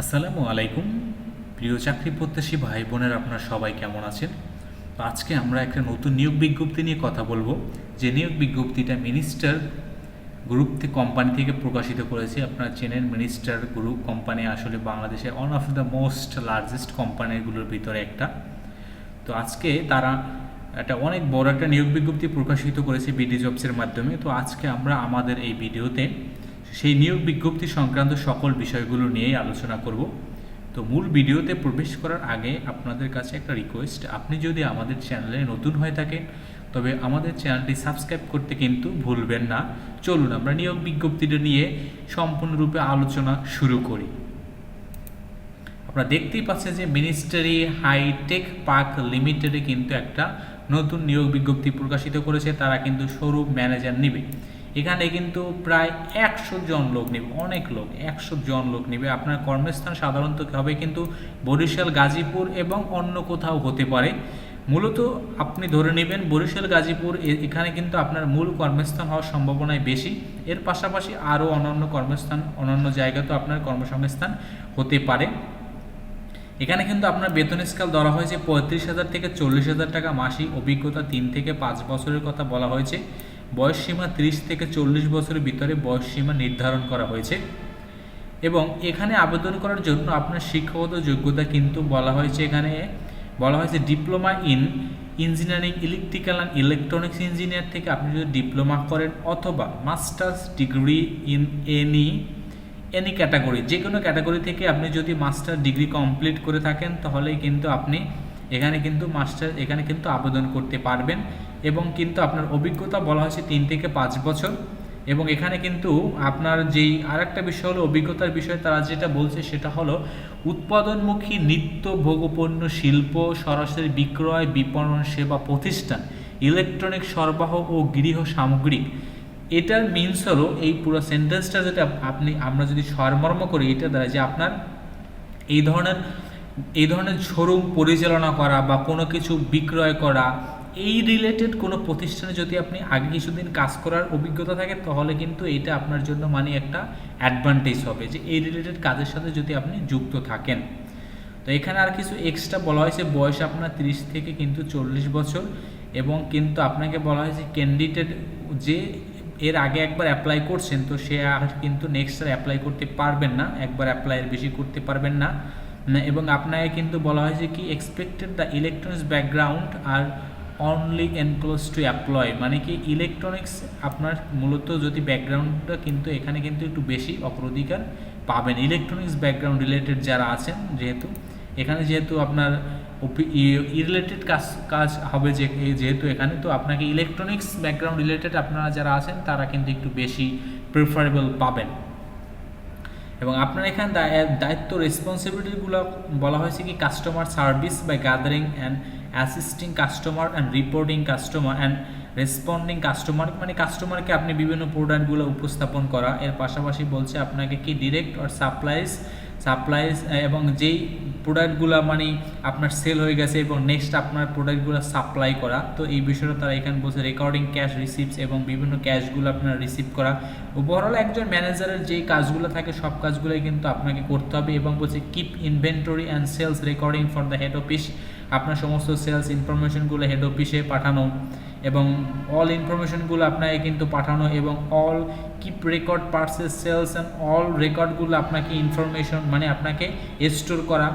আসসালামু আলাইকুম। প্রিয় চাকরি প্রত্যাশী ভাই বোনের, আপনারা সবাই কেমন আছেন? তো আজকে আমরা একটা নতুন নিয়োগ বিজ্ঞপ্তি নিয়ে কথা বলব। যে নিয়োগ বিজ্ঞপ্তিটা মিনিস্টার গ্রুপ থেকে কোম্পানি থেকে প্রকাশিত করেছে। আপনারা চেনেন মিনিস্টার গ্রুপ কোম্পানি আসলে বাংলাদেশে one of the most largest কোম্পানিগুলোর ভিতরে একটা। তো আজকে তারা একটা অনেক বড় একটা নিয়োগ বিজ্ঞপ্তি প্রকাশিত করেছে বিডি জবসের মাধ্যমে। তো আজকে আমরা আমাদের এই ভিডিওতে সেই নিয়োগ বিজ্ঞপ্তি সংক্রান্ত সকল বিষয়গুলো নিয়েই আলোচনা করব। তো মূল ভিডিওতে প্রবেশ করার আগে আপনাদের কাছে একটা রিকোয়েস্ট আপনি যদি আমাদের চ্যানেলে নতুন হয়ে থাকেন, তবে আমাদের চ্যানেলটি সাবস্ক্রাইব করতে কিন্তু ভুলবেন না। চলুন আমরা নিয়োগ বিজ্ঞপ্তিটা নিয়ে সম্পূর্ণরূপে আলোচনা শুরু করি। আপনারা দেখতেই পাচ্ছেন যে মিনিস্ট্রি হাইটেক পার্ক লিমিটেডে কিন্তু একটা নতুন নিয়োগ বিজ্ঞপ্তি প্রকাশিত করেছে। তারা কিন্তু শোরুম ম্যানেজার নেবে। এখানে কিন্তু প্রায় একশো জন লোক নেবে, অনেক লোক, একশো জন লোক নেবে। আপনার কর্মস্থান সাধারণত হবে কিন্তু বরিশাল, গাজীপুর এবং অন্য কোথাও হতে পারে। মূলত আপনি ধরে নেবেন বরিশাল, গাজীপুর এখানে কিন্তু আপনার মূল কর্মস্থান হওয়ার সম্ভাবনাই বেশি। এর পাশাপাশি আরও অন্যান্য কর্মস্থান অন্যান্য জায়গাতেও আপনার কর্মসংস্থান হতে পারে। এখানে কিন্তু আপনার বেতন স্কেল ধরা হয়েছে পঁয়ত্রিশ হাজার থেকে চল্লিশ হাজার টাকা মাসিক। অভিজ্ঞতা তিন থেকে পাঁচ বছরের কথা বলা হয়েছে। বয়স সীমা ত্রিশ থেকে চল্লিশ বছরের ভিতরে বয়স সীমা নির্ধারণ করা হয়েছে। এবং এখানে আবেদন করার জন্য আপনার শিক্ষাগত যোগ্যতা কিন্তু বলা হয়েছে এখানে, বলা হয়েছে diploma in engineering, electrical and electronics engineer থেকে আপনি যদি ডিপ্লোমা করেন অথবা masters degree in any any category যে কোনো ক্যাটাগরি থেকে আপনি যদি মাস্টার ডিগ্রি কমপ্লিট করে থাকেন, তাহলেই কিন্তু আপনি এখানে কিন্তু মাস্টার, এখানে কিন্তু আবেদন করতে পারবেন এবং কিন্তু আপনার অভিজ্ঞতা বলা হয়েছে তিন থেকে পাঁচ বছর। এবং এখানে কিন্তু আপনার যেই আরেকটা বিষয় হলো অভিজ্ঞতার বিষয়, তারা যেটা বলছে সেটা হলো উৎপাদনমুখী নিত্য ভোগপণ্য, শিল্প, সরাসরি বিক্রয়, বিপণন সেবা প্রতিষ্ঠান, ইলেকট্রনিক সরবরাহ ও গৃহ সামগ্রী। এটার মিনস হলো এই পুরো সেন্টেন্সটা যেটা আপনি, আমরা যদি সরমর্ম করি, এটা দ্বারা যে আপনার এই ধরনের এই ধরনের শোরুম পরিচালনা করা বা কোনো কিছু বিক্রয় করা এই রিলেটেড কোনো প্রতিষ্ঠানে যদি আপনি আগে কিছুদিন কাজ করার অভিজ্ঞতা থাকে তাহলে কিন্তু এটা আপনার জন্য মানে একটা অ্যাডভান্টেজ হবে যে এই রিলেটেড কাজের সাথে যদি আপনি যুক্ত থাকেন। তো এখানে আর কিছু এক্সট্রা বলা হয়েছে বয়স আপনার তিরিশ থেকে কিন্তু চল্লিশ বছর এবং কিন্তু আপনাকে বলা হয়েছে ক্যান্ডিডেট যে এর আগে একবার অ্যাপ্লাই করছেন তো সে আর কিন্তু নেক্সট আর অ্যাপ্লাই করতে পারবেন না একবার অ্যাপ্লাইয়ের বেশি করতে পারবেন না না, এবং আপনাকে কিন্তু বলা হয়েছে কি এক্সপেক্টেড দ্য ইলেকট্রনিক্স ব্যাকগ্রাউন্ড আর অনলি এনক্লোজ টু অ্যাপ্লয় মানে কি ইলেকট্রনিক্স আপনার মূলত যদি ব্যাকগ্রাউন্ডটা কিন্তু এখানে কিন্তু একটু বেশি অগ্রাধিকার পাবেন। ইলেকট্রনিক্স ব্যাকগ্রাউন্ড রিলেটেড যারা আছেন যেহেতু, এখানে যেহেতু আপনার রিলেটেড কাজ কাজ হবে যে যেহেতু এখানে, তো আপনাকে ইলেকট্রনিক্স ব্যাকগ্রাউন্ড রিলেটেড আপনারা যারা আছেন তারা কিন্তু একটু বেশি প্রিফারেবল পাবেন। এবং আপনার এখান দায়- দায়িত্ব রেসপন্সিবিলিটিগুলো বলা হয়েছে কি customer service by gathering and assisting customer and reporting customer and responding customer মানে কাস্টমারকে আপনি বিভিন্ন প্রোডাক্টগুলো উপস্থাপন করা। এর পাশাপাশি বলছে আপনাকে কি ডিরেক্ট আর সাপ্লাইজ সাপ্লাইজ এবং যেই প্রোডাক্টগুলো মানে আপনার সেল হয়ে গেছে এবং নেক্সট আপনার প্রোডাক্টগুলো সাপ্লাই করা, তো এই বিষয়টা তারা এখানে বলছে রেকর্ডিং ক্যাশ রিসিপ্টস এবং বিভিন্ন ক্যাশগুলো আপনার রিসিভ করা। ওভারঅল একজন ম্যানেজারের যে কাজগুলো থাকে, সব কাজগুলোই কিন্তু আপনাকে করতে হবে এবং বলছে keep inventory and sales recording for the head office আপনার সমস্ত সেলস ইনফরমেশনগুলো হেড অফিসে পাঠানো এবং অল ইনফরমেশনগুলো আপনাকে কিন্তু পাঠানো এবং all keep record purchase sales and all রেকর্ডগুলো আপনাকে ইনফরমেশন মানে আপনাকে স্টোর করা।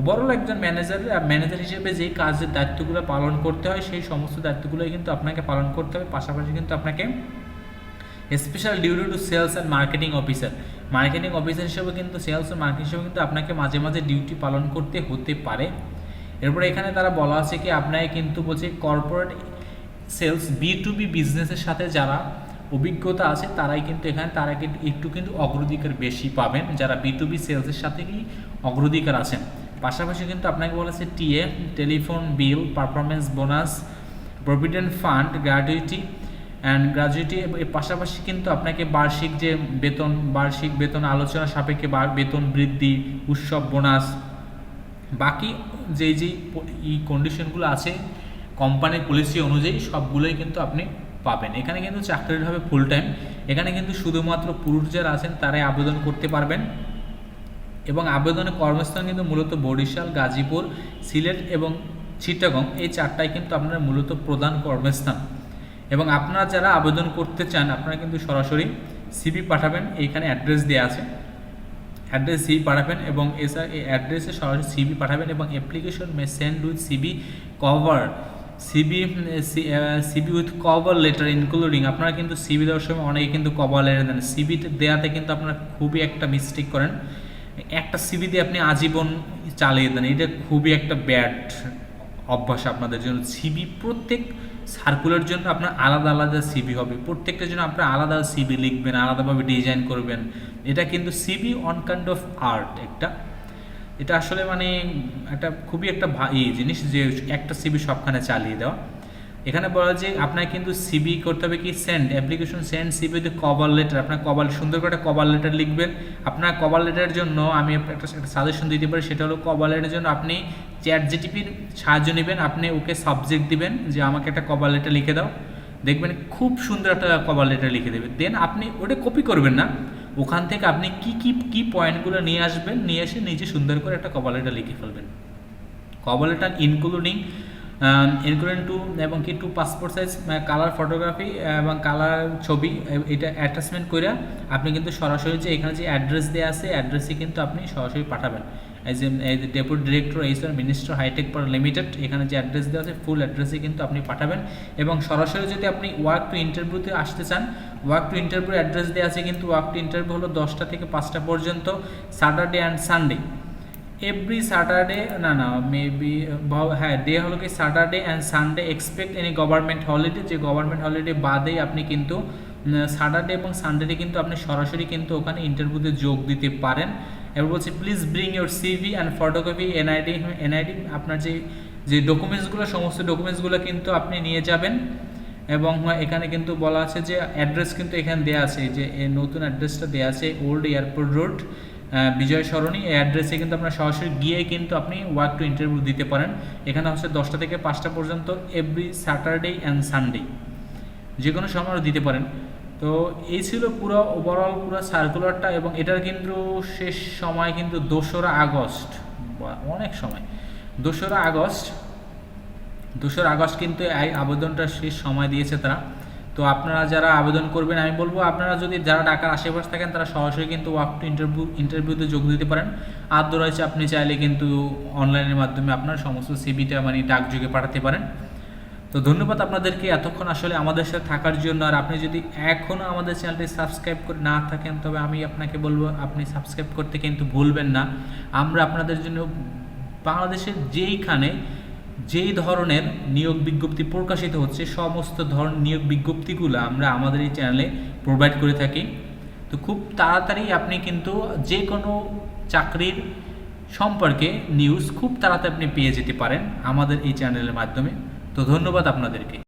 ওভারঅল একজন ম্যানেজার ম্যানেজার হিসেবে যেই কাজের দায়িত্বগুলো পালন করতে হয়, সেই সমস্ত দায়িত্বগুলোই কিন্তু আপনাকে পালন করতে হবে। পাশাপাশি কিন্তু আপনাকে special duty to sales and marketing officer marketing officer হিসেবে কিন্তু সেলস ও মার্কেটিং হিসেবে কিন্তু আপনাকে মাঝে মাঝে ডিউটি পালন করতে হতে পারে। এরপরে এখানে তারা বলা আছে কি, আপনাকে কিন্তু বলছে corporate sales B to B বিজনেসের সাথে যারা অভিজ্ঞতা আছে, তারাই কিন্তু এখানে, তারা কিন্তু একটু কিন্তু অগ্রাধিকার বেশি পাবেন। যারা বি টু বি সেলসের সাথে কি অগ্রাধিকার আছেন। পাশাপাশি কিন্তু আপনাকে বলা আছে TA telephone bill performance bonus provident fund gratuity and gratuity পাশাপাশি কিন্তু আপনাকে বার্ষিক যে বেতন, বার্ষিক বেতন আলোচনা সাপেক্ষে বেতন বৃদ্ধি, উৎসব বোনাস বাকি যেই যেই ই কন্ডিশনগুলো আছে কোম্পানির পলিসি অনুযায়ী সবগুলোই কিন্তু আপনি পাবেন। এখানে কিন্তু চাকরির হবে ফুল টাইম এখানে কিন্তু শুধুমাত্র পুরুষ যারা আছেন তারাই আবেদন করতে পারবেন। এবং আবেদনের কর্মস্থান কিন্তু মূলত বরিশাল, গাজীপুর, সিলেট এবং চিটাগং, এই চারটাই কিন্তু আপনার মূলত প্রধান কর্মস্থান। এবং আপনারা যারা আবেদন করতে চান, আপনারা কিন্তু সরাসরি সিবি পাঠাবেন। এইখানে অ্যাড্রেস দেওয়া আছে। অ্যাড্রেস সিবি পাঠাবেন এবং এছাড়া এই অ্যাড্রেসে সরাসরি সিবি পাঠাবেন এবং application may send with CV cover CV CV with cover letter including আপনারা কিন্তু সিবি দেওয়ার সময় অনেকে কিন্তু কভার লেটার দেন। সিবি দেওয়াতে কিন্তু আপনারা খুবই একটা মিস্টেক করেন। একটা সিবি দিয়ে আপনি আজীবন চালিয়ে দেন। এটা খুবই একটা ব্যাড অভ্যাস আপনাদের জন্য। সিবি প্রত্যেক সার্কুলার জন্য আপনার আলাদা আলাদা সিবি হবে। প্রত্যেকটার জন্য আপনার আলাদা সিবি লিখবেন, আলাদাভাবে ডিজাইন করবেন। এটা কিন্তু CV on kind of art একটা। এটা আসলে মানে একটা খুবই একটা ভা- ই জিনিস যে একটা সিবি সবখানে চালিয়ে দেওয়া। এখানে বলা যে আপনার কিন্তু সিবি করতে হবে কি send application send CV with cover letter আপনার কভার সুন্দর করে একটা কভার লেটার লিখবেন। আপনার কভার লেটারের জন্য আমি একটা একটা সাজেশন দিতে পারি, সেটা হলো কভার লেটারের জন্য আপনি চ্যাট জিটিপির সাহায্য নেবেন, আপনি ওকে সাবজেক্ট দিবেন যে আমাকে একটা কভার লেটার লিখে দাও। দেখবেন খুব সুন্দর একটা কভার লেটার লিখে দেবে। দেন আপনি ওটা কপি করবেন না। ওখান থেকে আপনি কি কি কি পয়েন্টগুলো নিয়ে আসবেন, নিয়ে এসে নিজে সুন্দর করে একটা কভার লেটার লিখে ফেলবেন। Cover letter including including to এবং কি to passport size colour photography এবং কালার ছবি এটা অ্যাটাচমেন্ট করে আপনি কিন্তু সরাসরি যে এখানে যে অ্যাড্রেস দেওয়া আছে অ্যাড্রেসে কিন্তু আপনি সরাসরি পাঠাবেন। As a deputy director HR minister hitech park limited এখানে যে অ্যাড্রেস দেওয়া আছে ফুল অ্যাড্রেসে কিন্তু আপনি পাঠাবেন। এবং সরাসরি যদি আপনি ওয়ার্ক টু ইন্টারভিউতে আসতে চান ওয়ার্ক টু ইন্টারভিউ অ্যাড্রেস দেওয়া আছে কিন্তু ওয়ার্ক টু ইন্টারভিউ হলো দশটা থেকে পাঁচটা পর্যন্ত Saturday and Sunday every Saturday না না মেবি হ্যাঁ ডে হলো কি Saturday and Sunday expect any government holiday যে গভর্নমেন্ট হলিডে বাদেই আপনি কিন্তু স্যাটারডে এবং সানডেতে কিন্তু আপনি সরাসরি কিন্তু ওখানে ইন্টারভিউতে যোগ দিতে পারেন। এবার বলছে please bring your CV and photocopy NID NID আপনার যে যে ডকুমেন্টসগুলো সমস্ত ডকুমেন্টসগুলো কিন্তু আপনি নিয়ে যাবেন। এবং এখানে কিন্তু বলা আছে যে অ্যাড্রেস কিন্তু এখানে দেওয়া আছে, যে নতুন অ্যাড্রেসটা দেওয়া আছে old airport road Bijoy Sarani এই অ্যাড্রেসে কিন্তু আপনার সরাসরি গিয়ে কিন্তু আপনি ওয়ার্ক টু ইন্টারভিউ দিতে পারেন। এখানে হচ্ছে দশটা থেকে পাঁচটা পর্যন্ত এভরি স্যাটারডে অ্যান্ড সানডে যে কোনো সময় দিতে পারেন। তো এই ছিল পুরো ওভারঅল পুরো সার্কুলারটা এবং এটার কিন্তু শেষ সময় কিন্তু দোসরা আগস্ট অনেক সময়। দোসরা আগস্ট দোসরা আগস্ট কিন্তু এই আবেদনটা শেষ সময় দিয়েছে তারা। তো আপনারা যারা আবেদন করবেন, আমি বলব আপনারা যদি যারা ঢাকার আশেপাশে থাকেন, তারা সরাসরি কিন্তু ওয়াক টু ইন্টারভিউ, ইন্টারভিউতে যোগ দিতে পারেন। আর রয়েছে আপনি চাইলে কিন্তু অনলাইনের মাধ্যমে আপনার সমস্ত সিবিটা মানে ডাকযোগে পাঠাতে পারেন। তো ধন্যবাদ আপনাদেরকে। এতক্ষণ আসলে আমাদের সাথে থাকার জন্য। আর আপনি যদি এখনও আমাদের চ্যানেলটি সাবস্ক্রাইব করে না থাকেন, তবে আমি আপনাকে বলব, আপনি সাবস্ক্রাইব করতে কিন্তু ভুলবেন না। আমরা আপনাদের জন্য বাংলাদেশের যেইখানে যেই ধরনের নিয়োগ বিজ্ঞপ্তি প্রকাশিত হচ্ছে, সমস্ত ধরনের নিয়োগ বিজ্ঞপ্তিগুলো আমরা আমাদের এই চ্যানেলে প্রোভাইড করে থাকি। তো খুব তাড়াতাড়ি আপনি কিন্তু যে কোনো চাকরির সম্পর্কে নিউজ খুব তাড়াতাড়ি আপনি পেয়ে যেতে পারেন আমাদের এই চ্যানেলের মাধ্যমে। তো ধন্যবাদ আপনাদেরকে।